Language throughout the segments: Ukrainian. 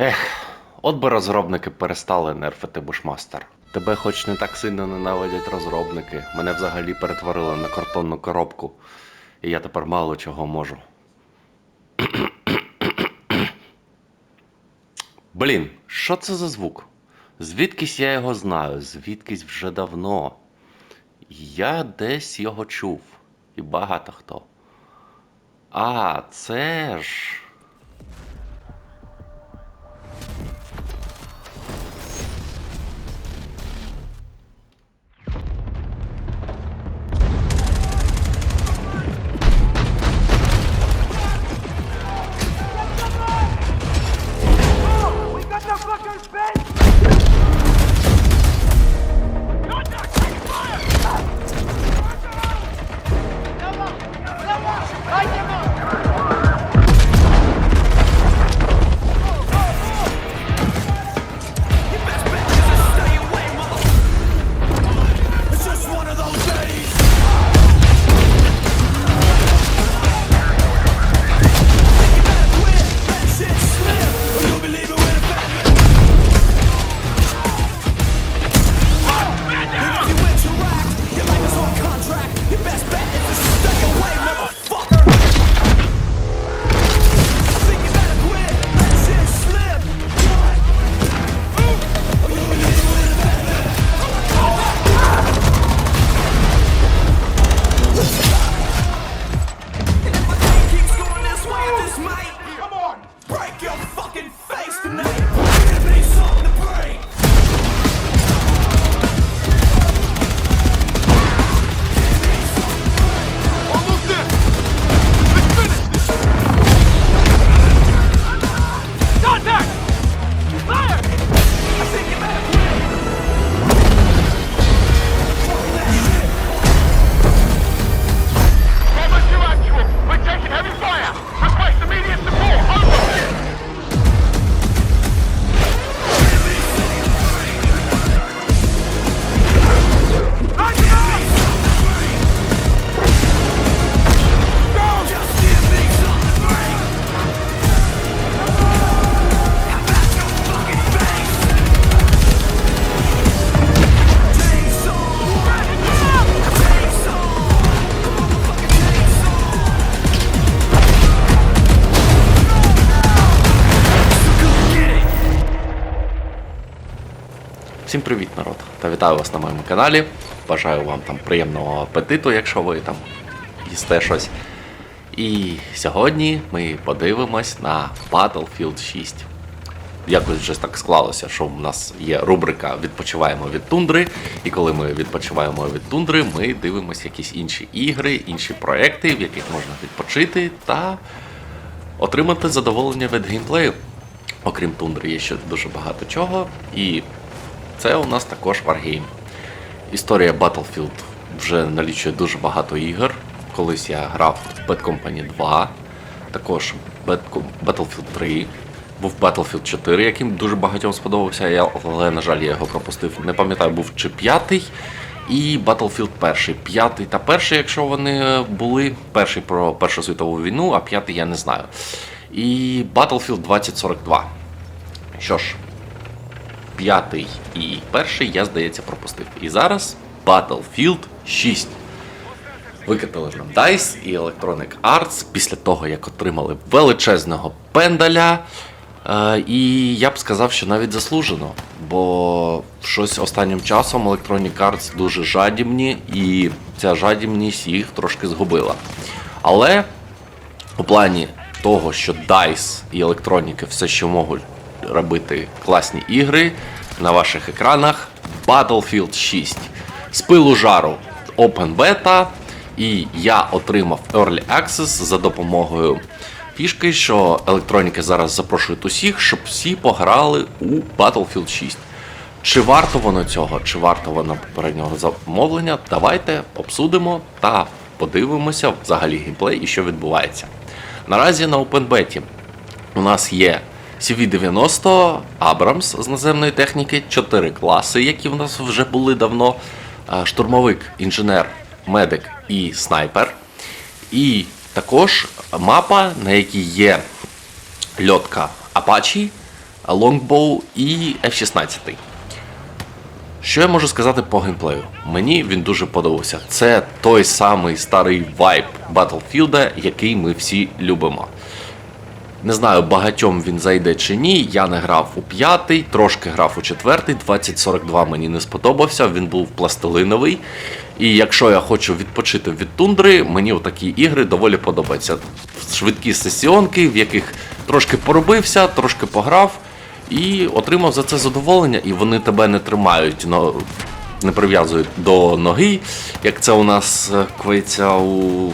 Ех, от би розробники перестали нерфити бушмастер. Тебе хоч не так сильно ненавидять розробники. Мене взагалі перетворили на картонну коробку. І я тепер мало чого можу. Блін, що це за звук? Звідкись я його знаю, звідкись вже давно. Я десь його чув. І багато хто. А, це ж. Вітаю вас на моєму каналі. Бажаю вам там приємного апетиту, якщо ви там їсте щось. І сьогодні ми подивимось на Battlefield 6. Якось вже так склалося, що в нас є рубрика Відпочиваємо від тундри. І коли ми відпочиваємо від тундри, ми дивимося якісь інші ігри, інші проекти, в яких можна відпочити та отримати задоволення від геймплею. Окрім тундри, є ще дуже багато чого. І це у нас також Wargame. Історія Battlefield вже налічує дуже багато ігор. Колись я грав в Bad Company 2, також Battlefield 3, був Battlefield 4, яким дуже багатьом сподобався, але, на жаль, я його пропустив. Не пам'ятаю, був чи п'ятий. І Battlefield 1. П'ятий та перший, якщо вони були. Перший про Першу світову війну, а п'ятий я не знаю. І Battlefield 2042. Що ж, п'ятий і перший я, здається, пропустив. І зараз Battlefield 6. Викатили нам DICE і Electronic Arts після того, як отримали величезного пендаля. Е, і я б сказав, що навіть заслужено. Бо щось останнім часом Electronic Arts дуже жадібні, і ця жадібність їх трошки згубила. Але у плані того, що DICE і електроніки все ще можуть робити класні ігри на ваших екранах, Battlefield 6. З пилу жару Open Beta, і я отримав Early Access за допомогою фішки, що електроніки зараз запрошують усіх, щоб всі пограли у Battlefield 6. Чи варто воно цього, чи варто воно попереднього замовлення? Давайте обсудимо та подивимося взагалі геймплей і що відбувається. Наразі на OpenBet у нас є CV-90 Abrams з наземної техніки, 4 класи, які в нас вже були давно: е, штурмовик, інженер, медик і снайпер. І також мапа, на якій є льотка Apache, Longbow і F-16. Що я можу сказати по геймплею? Мені він дуже подобався. Це той самий старий вайб Battlefield, який ми всі любимо. Не знаю, багатьом він зайде чи ні. Я не грав у п'ятий, трошки грав у четвертий. 2042 мені не сподобався, він був пластилиновий. І якщо я хочу відпочити від тундри, мені такі ігри доволі подобаються. Швидкі сесіонки, в яких трошки поробився, трошки пограв і отримав за це задоволення, і вони тебе не тримають, не прив'язують до ноги, як це у нас е, у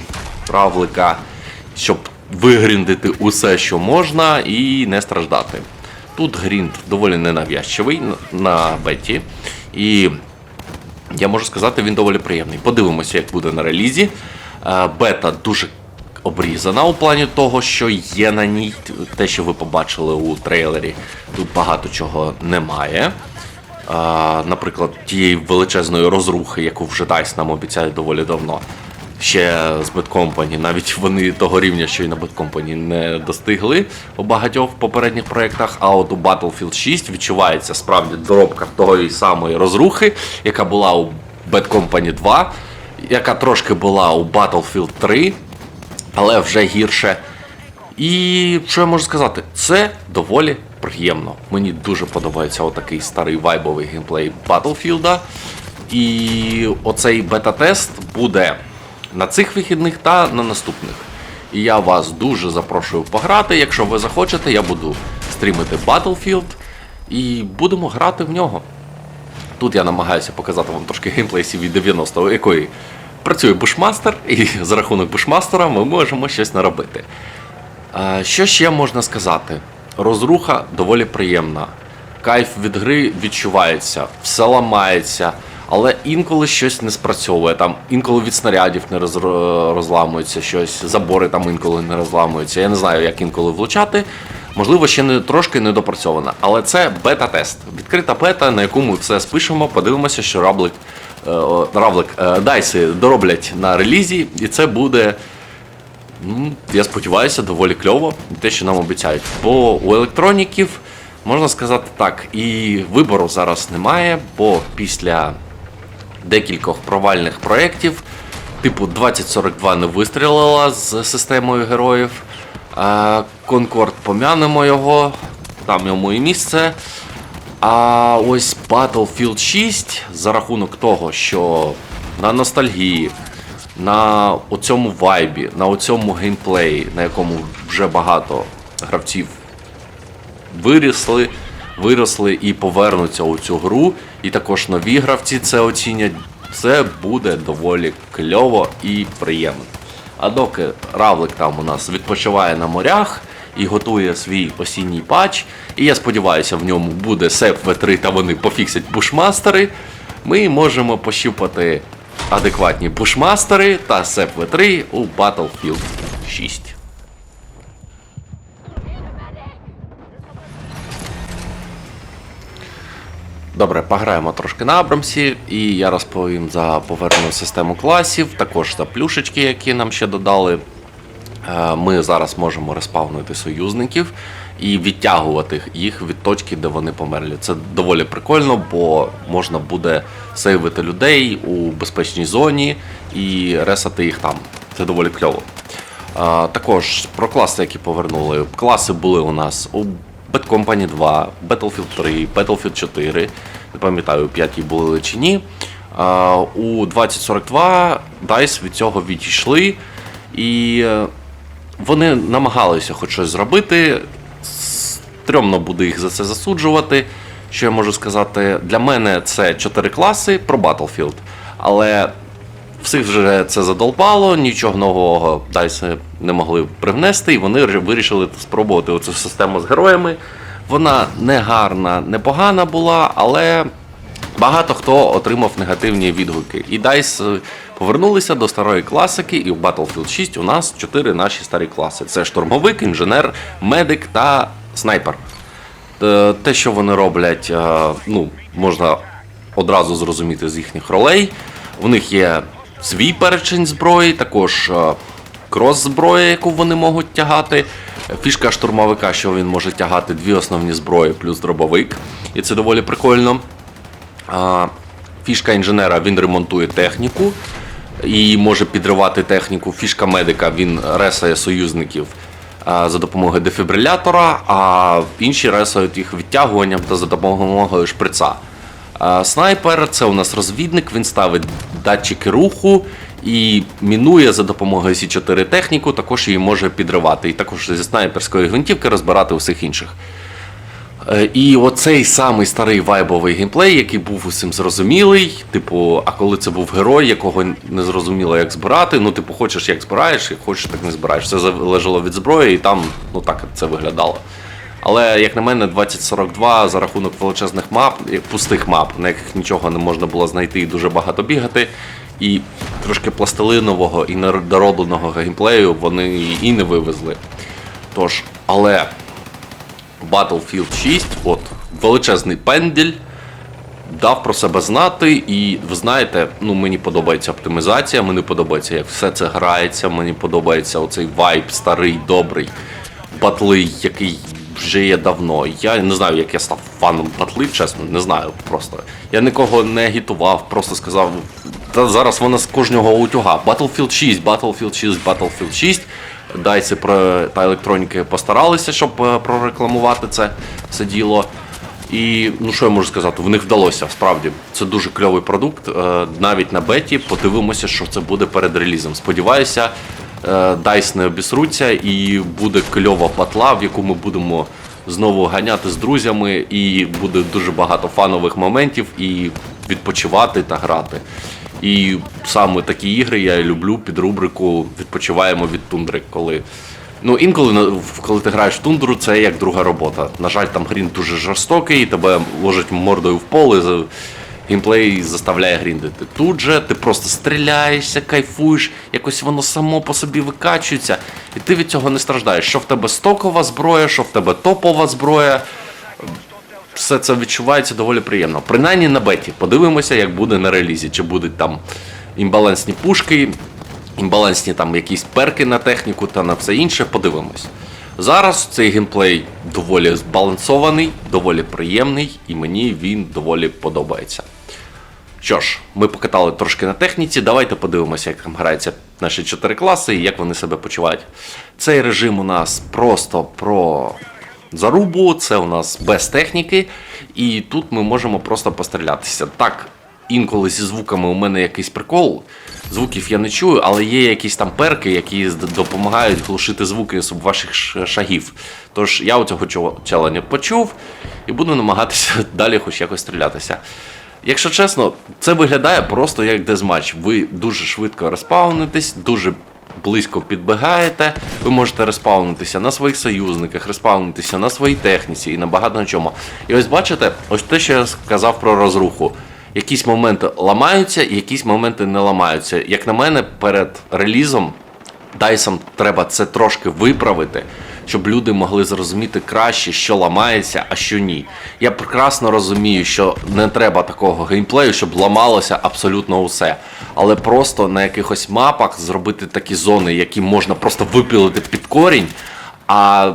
равлика, щоб вигріндити усе, що можна, і не страждати. Тут грінд доволі ненав'язчивий на- беті. І я можу сказати, він доволі приємний. Подивимося, як буде на релізі. Е, Бета дуже обрізана у плані того, що є на ній. Те, що ви побачили у трейлері, тут багато чого немає. Е, Наприклад, тієї величезної розрухи, яку вже DICE нам обіцяють доволі давно. Ще з Company, навіть вони того рівня, що і на Company не достигли у багатьох попередніх проєктах. А от у Battlefield 6 відчувається справді доробка тої самої розрухи, яка була у Company 2, яка трошки була у Battlefield 3, але вже гірше. І що я можу сказати? Це доволі приємно. Мені дуже подобається отакий старий вайбовий геймплей Battlefield. І оцей бета-тест буде на цих вихідних та на наступних. І я вас дуже запрошую пограти. Якщо ви захочете, я буду стрімити Battlefield і будемо грати в нього. Тут я намагаюся показати вам трошки геймплей CV90, у якої працює бушмастер, і за рахунок бушмастера ми можемо щось наробити. Що ще можна сказати? Розруха доволі приємна. Кайф від гри відчувається, все ламається, але інколи щось не спрацьовує. Там інколи від снарядів не роз- розламується щось, забори там інколи не розламуються. Я не знаю, як інколи влучати. Можливо, ще не трошки недопрацьована. Але це бета-тест. Відкрита бета, на яку ми все спишемо, подивимося, що Раблик, е, о, Равлик, е, Дайси дороблять на релізі, і це буде. Ну, я сподіваюся, доволі кльово, те, що нам обіцяють. Бо у електроніків, можна сказати так, і вибору зараз немає, бо після декількох провальних проєктів, типу 2042 не вистрілила з системою героїв. А Конкорд пом'янемо його, там йому і місце. А ось Battlefield 6 за рахунок того, що на ностальгії, на оцьому вайбі, на оцьому геймплеї, на якому вже багато гравців вирісли, виросли і повернуться у цю гру, і також нові гравці це оцінять. Це буде доволі кльово і приємно. А доки Равлик там у нас відпочиває на морях і готує свій осінній патч, і я сподіваюся, в ньому буде сеп V3 та вони пофіксять бушмастери, ми можемо пощупати адекватні бушмастери та сеп V3 у Battlefield 6. Добре, пограємо трошки на Абрамсі, і я розповім за повернену систему класів, також за плюшечки, які нам ще додали. Е, Ми зараз можемо респавнити союзників і відтягувати їх від точки, де вони померли. Це доволі прикольно, бо можна буде сейвити людей у безпечній зоні і ресати їх там. Це доволі кльово. Також про класи, які повернули. Класи були у нас у Bad Company 2, Battlefield 3, Battlefield 4. Не пам'ятаю, 5 були чи ні. У 2042 DICE від цього відійшли. І е, вони намагалися хоч щось зробити. Стрьомно буде їх за це засуджувати. Що я можу сказати? Для мене це 4 класи про Battlefield. Але всіх вже це задолбало, нічого нового DICE не могли привнести, і вони вирішили спробувати оцю систему з героями. Вона не гарна, не погана була, але багато хто отримав негативні відгуки. І DICE повернулися до старої класики, і в Battlefield 6 у нас чотири наші старі класи: це штурмовик, інженер, медик та снайпер. Е, Те, що вони роблять, е, ну, можна одразу зрозуміти з їхніх ролей. У них є свій перечень зброї, також е, крос-зброя, яку вони можуть тягати. Фішка штурмовика, що він може тягати дві основні зброї плюс дробовик, і це доволі прикольно. Фішка інженера він ремонтує техніку і може підривати техніку. Фішка медика він ресає союзників за допомогою дефібрилятора, а інші ресають їх відтягуванням та за допомогою шприца. Снайпер це у нас розвідник, він ставить датчики руху і мінує за допомогою Сі4 техніку, також її може підривати. І також зі снайперської гвинтівки розбирати усіх інших. Е, І оцей самий старий вайбовий геймплей, який був усім зрозумілий. Типу, а коли це був герой, якого не зрозуміло, як збирати. Ну, типу, хочеш, як збираєш, як хочеш, так не збираєш. Все залежало від зброї, і там ну так це виглядало. Але, як на мене, 2042 за рахунок величезних мап, пустих мап, на яких нічого не можна було знайти і дуже багато бігати. І трошки пластилинового і недоробленого геймплею вони і не вивезли. Тож, але Battlefield 6, от, величезний пендель, дав про себе знати, і ви знаєте, ну мені подобається оптимізація, мені подобається, як все це грається, мені подобається оцей вайб старий, добрий, батлий, який вже є давно. Я не знаю, як я став фаном батлив, чесно, не знаю просто. Я нікого не агітував, просто сказав. Та зараз вона з кожного утюга. Battlefield 6, Battlefield 6, Battlefield 6. Дайці про та електроніки постаралися, щоб е, прорекламувати це все діло. І ну що я можу сказати, в них вдалося справді. Це дуже кльовий продукт. Е, Навіть на беті подивимося, що це буде перед релізом. Сподіваюся, е, DICE не обісруться і буде кльова батла, в яку ми будемо знову ганяти з друзями, і буде дуже багато фанових моментів і відпочивати та грати. І саме такі ігри я люблю під рубрику Відпочиваємо від тундри, коли. Ну, інколи коли ти граєш в тундру, це як друга робота. На жаль, там грін дуже жорстокий, тебе ложить мордою в поле, геймплей заставляє гріндити. Тут же ти просто стріляєшся, кайфуєш, якось воно само по собі викачується, і ти від цього не страждаєш. Що в тебе стокова зброя, що в тебе топова зброя все це відчувається доволі приємно. Принаймні на беті. Подивимося, як буде на релізі. Чи будуть там імбалансні пушки, імбалансні там якісь перки на техніку та на все інше. Подивимось. Зараз цей геймплей доволі збалансований, доволі приємний, і мені він доволі подобається. Що ж, ми покатали трошки на техніці. Давайте подивимося, як там граються наші чотири класи і як вони себе почувають. Цей режим у нас просто про зарубу, це у нас без техніки, і тут ми можемо просто пострілятися. Так, інколи зі звуками у мене якийсь прикол. Звуків я не чую, але є якісь там перки, які допомагають глушити звуки з ваших шагів. Тож я у цього челення почув і буду намагатися далі хоч якось стрілятися. Якщо чесно, це виглядає просто як дезматч. Ви дуже швидко респаунитесь, дуже близько підбігаєте. Ви можете респаунитися на своїх союзниках, респаунитися на своїй техніці і на багато на чому. І ось бачите, ось те, що я сказав про розруху. Якісь моменти ламаються, якісь моменти не ламаються. Як на мене, перед релізом Дайсам треба це трошки виправити, щоб люди могли зрозуміти краще, що ламається, а що ні. Я прекрасно розумію, що не треба такого геймплею, щоб ламалося абсолютно усе. Але просто на якихось мапах зробити такі зони, які можна просто випілити під корінь, а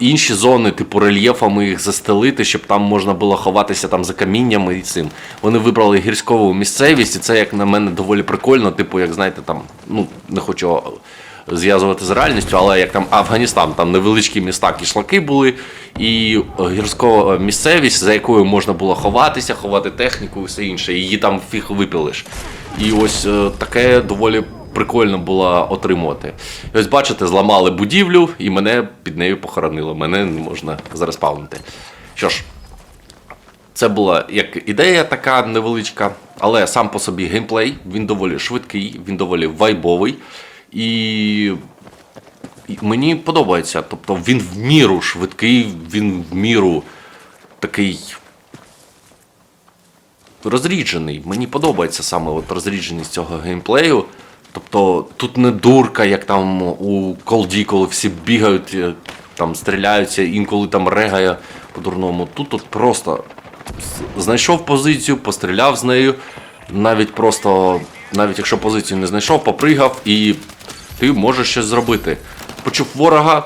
інші зони, типу рельєфами їх застелити, щоб там можна було ховатися там за каміннями і цим. Вони вибрали гірськову місцевість, і це, як на мене, доволі прикольно. Типу, як знаєте, там, ну, не хочу зв'язувати з реальністю, але як там Афганістан, там невеличкі міста кишлаки були, і гірськова місцевість, за якою можна було ховатися, ховати техніку і все інше. Її там фіг випілиш. І ось е, таке доволі прикольно було отримувати. І ось бачите, зламали будівлю, і мене під нею похоронили. Мене не можна зареспавнити. Що ж, це була як ідея така невеличка, але сам по собі геймплей, він доволі швидкий, він доволі вайбовий. І мені подобається. Тобто він в міру швидкий, він в міру такий розріджений. Мені подобається саме от розрідженість цього геймплею. Тобто тут не дурка, як там у колді, коли всі бігають, е, там стріляються, інколи там регає по-дурному. Тут от просто знайшов позицію, постріляв з нею. Навіть просто, навіть якщо позицію не знайшов, попригав і ти можеш щось зробити. Почув ворога,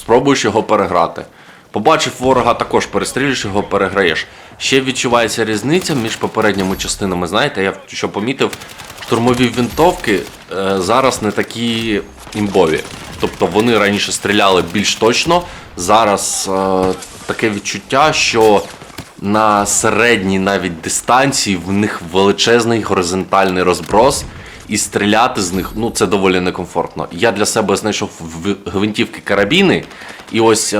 спробуєш його переграти. Побачив ворога, також перестрілюєш його, переграєш. Ще відчувається різниця між попередніми частинами. Знаєте, я що помітив, штурмові винтовки е, зараз не такі імбові. Тобто вони раніше стріляли більш точно. Зараз е, таке відчуття, що на середній навіть дистанції в них величезний горизонтальний розброс, і стріляти з них ну це доволі некомфортно. Я для себе знайшов в- гвинтівки карабіни, і ось е,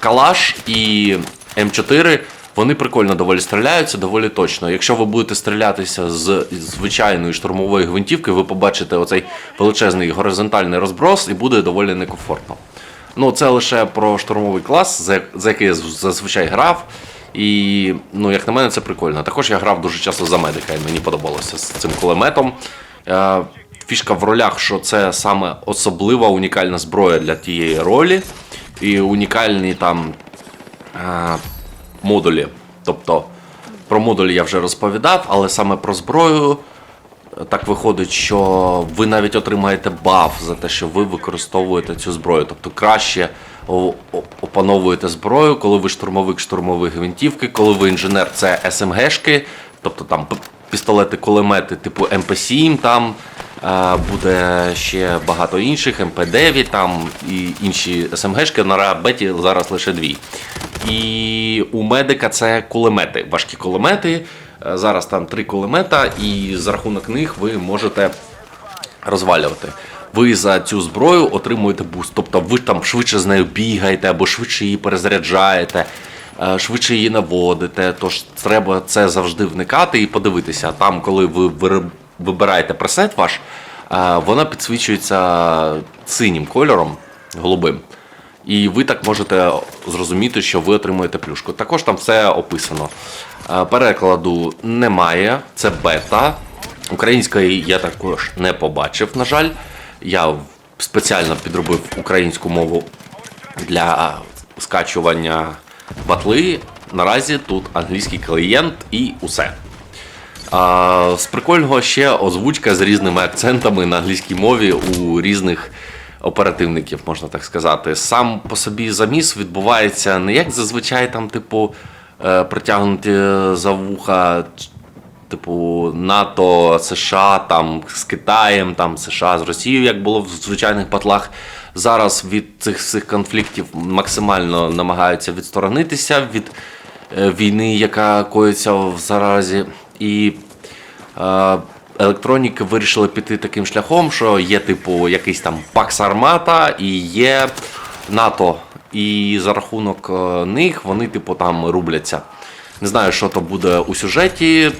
Калаш і М4. Вони прикольно доволі стріляються, доволі точно. Якщо ви будете стрілятися з звичайної штурмової гвинтівки, ви побачите оцей величезний горизонтальний розброс і буде доволі некомфортно. Ну, це лише про штурмовий клас, за, який я зазвичай грав. І, ну, як на мене, це прикольно. Також я грав дуже часто за медика, і мені подобалося з цим кулеметом. Е, фішка в ролях, що це саме особлива унікальна зброя для тієї ролі. І унікальні там е, модулі. Тобто про модулі я вже розповідав, але саме про зброю е, так виходить, що ви навіть отримаєте баф за те, що ви використовуєте цю зброю. Тобто краще опановуєте зброю, коли ви штурмовик штурмові гвинтівки, коли ви інженер це СМГшки, тобто там пістолети, кулемети типу МП7, там е, буде ще багато інших, МП9 там і інші СМГшки на рабеті зараз лише дві. І у медика це кулемети, важкі кулемети. Е, Зараз там три кулемета, і за рахунок них ви можете розвалювати. Ви за цю зброю отримуєте буст. Тобто ви там швидше з нею бігаєте або швидше її перезаряджаєте, швидше її наводите. Тож треба це завжди вникати і подивитися. Там, коли ви вибираєте пресет ваш, е, вона підсвічується синім кольором, голубим. І ви так можете зрозуміти, що ви отримуєте плюшку. Також там все описано. Е, Перекладу немає, це бета. Української я також не побачив, на жаль. Я спеціально підробив українську мову для скачування батли. Наразі тут англійський клієнт і усе. А, з прикольного ще озвучка з різними акцентами на англійській мові у різних оперативників, можна так сказати. Сам по собі заміс відбувається не як зазвичай, там, типу, е, за вуха, типу, НАТО, США, там з Китаєм, там США з Росією, як було в звичайних батлах. Зараз від цих всіх конфліктів максимально намагаються відсторонитися від е, війни, яка коїться в заразі. І е, електроніки вирішили піти таким шляхом, що є, типу, якийсь там Пакс Армата і є НАТО. І за рахунок е, них вони, типу, там рубляться. Не знаю, що то буде у сюжеті.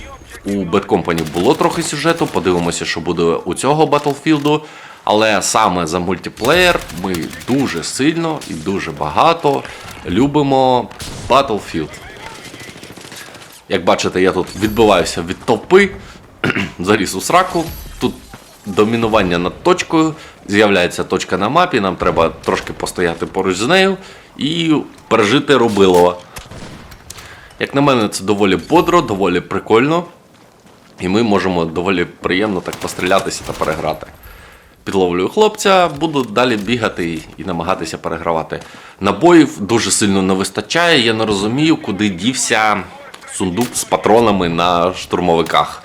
У Bad Company було трохи сюжету. Подивимося, що буде у цього Battlefield. Але саме за мультиплеєр ми дуже сильно і дуже багато любимо Battlefield. Як бачите, я тут відбиваюся від толпи, заліз у сраку. Тут домінування над точкою. З'являється точка на мапі, нам треба трошки постояти поруч з нею і пережити рубилова. Як на мене, це доволі бодро, доволі прикольно. І ми можемо доволі приємно так пострілятися та переграти. Підловлюю хлопця, буду далі бігати і, намагатися перегравати. Набоїв дуже сильно не вистачає. Я не розумію, куди дівся сундук з патронами на штурмовиках.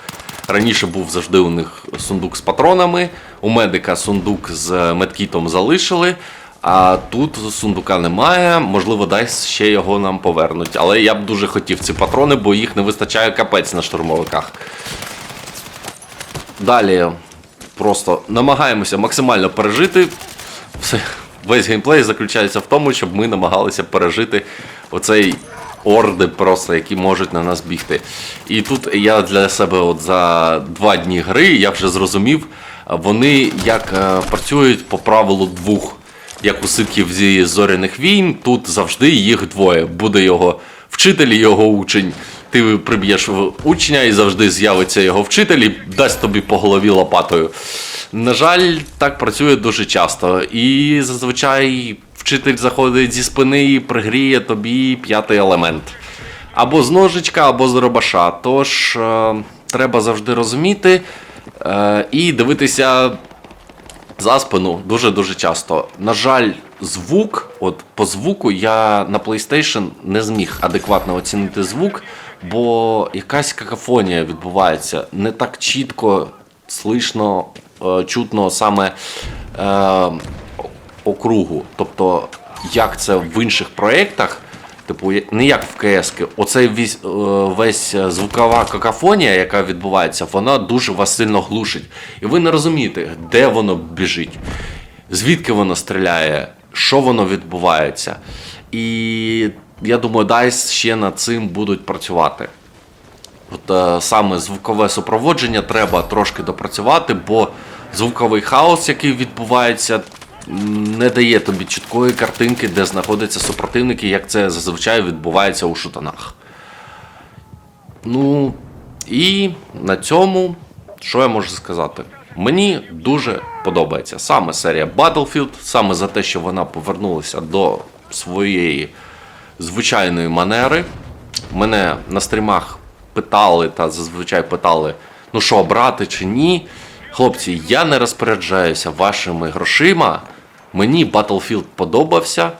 Раніше був завжди у них сундук з патронами, у медика сундук з медкітом залишили, а тут сундука немає. Можливо, десь ще його нам повернуть. Але я б дуже хотів ці патрони, бо їх не вистачає капець на штурмовиках. Далі просто намагаємося максимально пережити. Все, весь геймплей заключається в тому, щоб ми намагалися пережити оцей орди, просто, які можуть на нас бігти. І тут я для себе от за два дні гри я вже зрозумів, вони як е, працюють по правилу двох. Як у ситків зі зоряних війн, тут завжди їх двоє. Буде його вчитель і його учень. Ти приб'єш учня і завжди з'явиться його вчитель і дасть тобі по голові лопатою. На жаль, так працює дуже часто. І зазвичай вчитель заходить зі спини і пригріє тобі п'ятий елемент. Або з ножичка, або з робаша. Тож е, треба завжди розуміти е, і дивитися за спину дуже-дуже часто. На жаль, звук, от по звуку я на PlayStation не зміг адекватно оцінити звук, бо якась какафонія відбувається. Не так чітко слышно, е, чутно саме е, округу. Тобто, як це в інших проєктах, типу, не як в КС, оцей весь, е, весь е, звукова какафонія, яка відбувається, вона дуже вас сильно глушить. І ви не розумієте, де воно біжить, звідки воно стріляє, що воно відбувається. І я думаю, DICE ще над цим будуть працювати. От е, саме звукове супроводження треба трошки допрацювати, бо звуковий хаос, який відбувається, не дає тобі чіткої картинки, де знаходяться супротивники, як це зазвичай відбувається у шутанах. Ну, і на цьому, що я можу сказати? Мені дуже подобається саме серія Battlefield, саме за те, що вона повернулася до своєї звичайної манери. Мене на стрімах питали та зазвичай питали, ну що, брати чи ні. Хлопці, я не розпоряджаюся вашими грошима. Мені Battlefield подобався.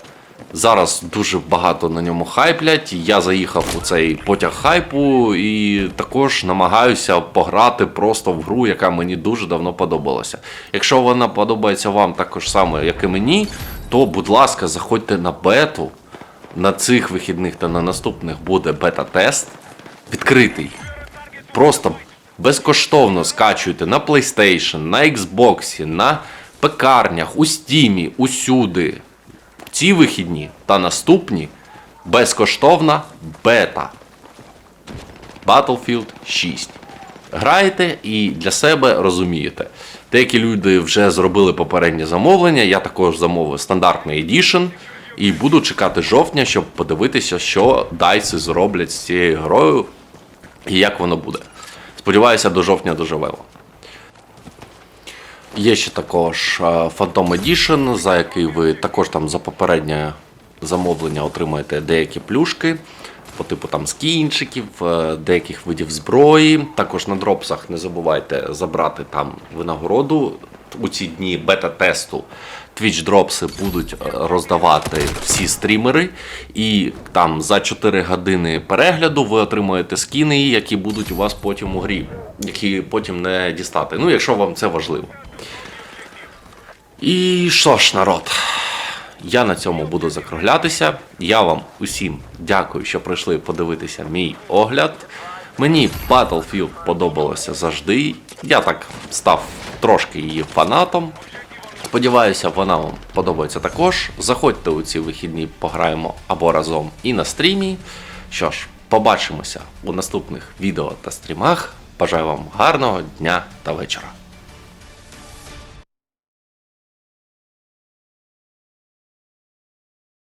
Зараз дуже багато на ньому хайплять. Я заїхав у цей потяг хайпу і також намагаюся пограти просто в гру, яка мені дуже давно подобалася. Якщо вона подобається вам також саме, як і мені, то будь ласка, заходьте на бету. На цих вихідних та на наступних буде бета-тест відкритий. Просто безкоштовно скачуйте на PlayStation, на Xbox, на пекарнях, у Steam, усюди. Ці вихідні та наступні безкоштовна бета. Battlefield 6. Граєте і для себе розумієте. Деякі люди вже зробили попереднє замовлення. Я також замовив стандартний едішн. І буду чекати жовтня, щоб подивитися, що дайси зроблять з цією грою і як воно буде. Сподіваюся, до жовтня доживемо. Є ще також е, Phantom Edition, за який ви також там за попереднє замовлення отримаєте деякі плюшки, по типу там скінчиків, е, деяких видів зброї. Також на дропсах не забувайте забрати там винагороду. У ці дні бета-тесту Twitch дропси будуть е, роздавати всі стрімери, і там за 4 години перегляду ви отримаєте скіни, які будуть у вас потім у грі, які потім не дістати. Ну, якщо вам це важливо. І що ж, народ, я на цьому буду закруглятися. Я вам усім дякую, що прийшли подивитися мій огляд. Мені Battlefield подобалося завжди. Я так став трошки її фанатом. Сподіваюся, вона вам подобається також. Заходьте у ці вихідні, пограємо або разом і на стрімі. Що ж, побачимося у наступних відео та стрімах. Бажаю вам гарного дня та вечора.